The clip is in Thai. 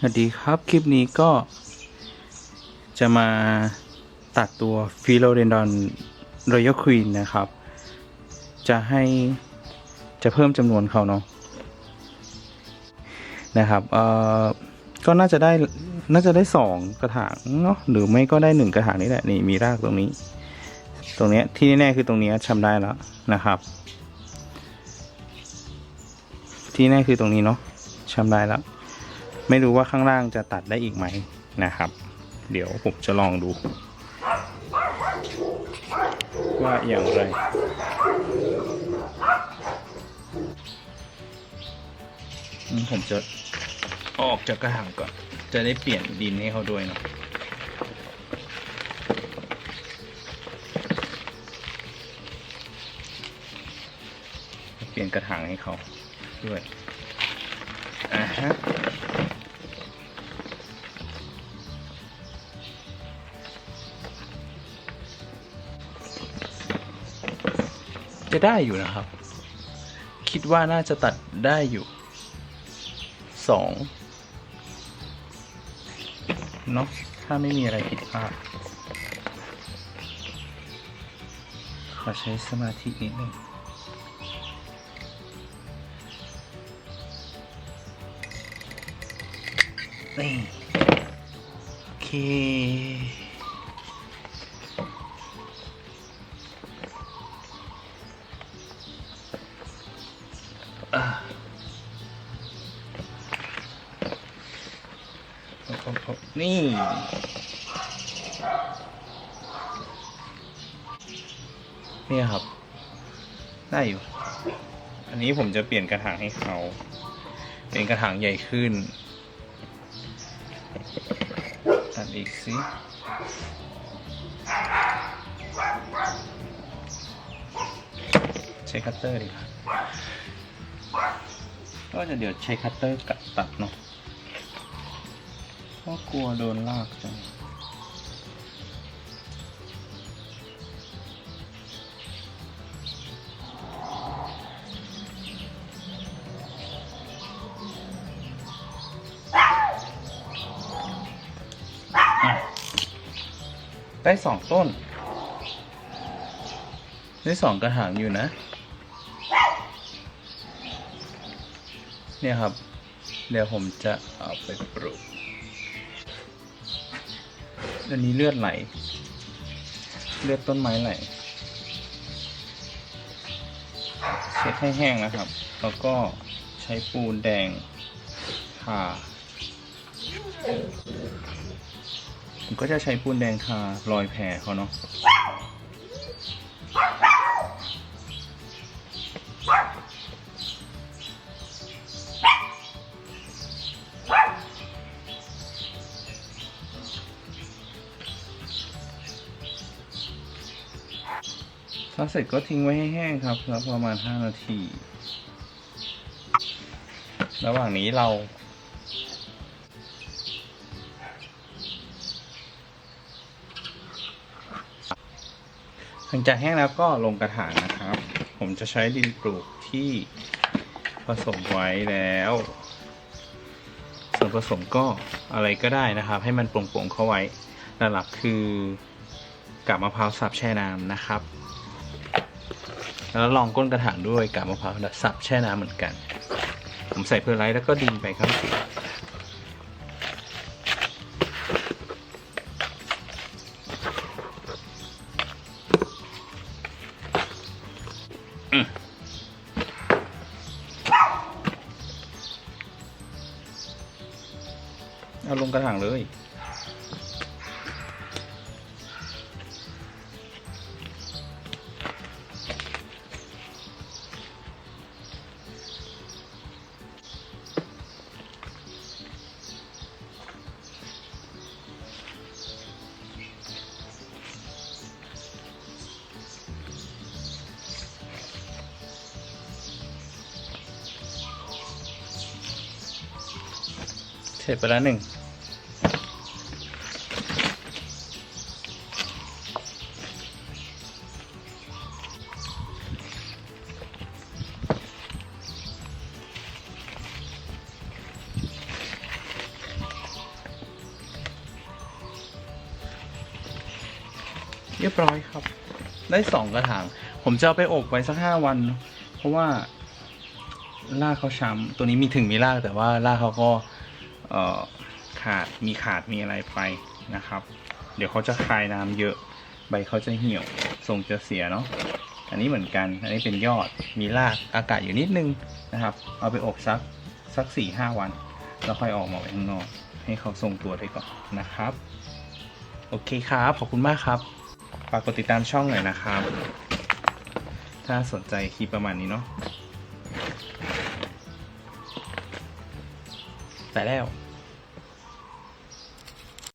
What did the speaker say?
สวัสดีครับ คลิปนี้ก็จะมาตัดตัวฟิโลเดนดอนรอยัลควีนนะครับ จะให้จะเพิ่มจำนวนเขาเนาะนะครับเอ่อก็น่าจะได้น่าจะได้สองกระถางเนาะหรือไม่ก็ได้หนึ่งกระถางนี่แหละนี่มีรากตรงนี้ ตรงเนี้ยที่แน่ๆคือตรงเนี้ยทำได้แล้วนะครับ ที่แน่คือตรงนี้เนาะทำได้แล้ว ไม่รู้ว่าข้างล่างจะตัดได้อีกไหมนะครับ เดี๋ยวผมจะลองดู ว่าอย่างไรผมจะออกจากกระถางก่อน จะได้เปลี่ยนดินให้เขาด้วยเนาะเปลี่ยนกระถางให้เขาด้วยอ่าฮะ จะได้อยู่นะครับ คิดว่าน่าจะตัดได้อยู่สองเนาะถ้าไม่มีอะไรผิดพลาดขอใช้สมาธินิดนึงนี่โอเค นี่ นี่ครับ ได้อยู่ อันนี้ผมจะเปลี่ยนกระถางให้เขา เป็นกระถางใหญ่ขึ้นตัดอีกสิใช้คัตเตอร์ดีครับก็จะเดี๋ยวใช้คัตเตอร์กัดตัดเนาะ เพราะกลัวโดนลากจังได้สองต้น ได้สองกระถางอยู่นะ เนี่ยครับ เดี๋ยวผมจะเอาไปปลูก อันนี้เลือดไหล เลือดต้นไม้ไหล เช็ดให้แห้งนะครับ แล้วก็ใช้ปูนแดงทาผมก็จะใช้ปูนแดงทารอยแผลเขาเนาะ ถ้าเสร็จก็ทิ้งไว้ให้แห้งครับแล้วประมาณ 5 นาที ระหว่างนี้เรา หลังจากแห้งแล้วก็ลงกระถางนะครับ ผมจะใช้ดินปลูกที่ผสมไว้แล้วส่วนผสมก็อะไรก็ได้นะครับ ให้มันโปร่งๆเข้าไว้หลักๆคือกาบมะพร้าวสับแช่น้ำนะครับ แล้วลองก้นกระถางด้วยกาบมะพร้าวสับแช่น้ำเหมือนกัน ผมใส่เพอไลท์แล้วก็ดินไปครับเอาลงกระถางเลย ร็จไปแล้วหนึ่งเรียบร้อยครับ ได้สองกระถาง ผมจะเอาไปอบไว้สักห้าวัน เพราะว่าลากเขาช้ำตัวนี้มีถึงมีลากแต่ว่าลากเขาก็ ขาดมีขาดมีอะไรไปนะครับ เดี๋ยวเขาจะคายน้ำเยอะ ใบเขาจะเหี่ยวทรงจะเสียเนาะอันนี้เหมือนกัน อันนี้เป็นยอดมีรากอากาศอยู่นิดนึงนะครับ เอาไปอบสักสักสี่ห้าวัน แล้วค่อยออกมาไว้ข้างนอก ให้เขาทรงตัวได้ก่อนนะครับ โอเคครับขอบคุณมากครับฝากกดติดตามช่องหน่อยนะครับ ถ้าสนใจคลิปประมาณนี้เนาะ ไปแล้ว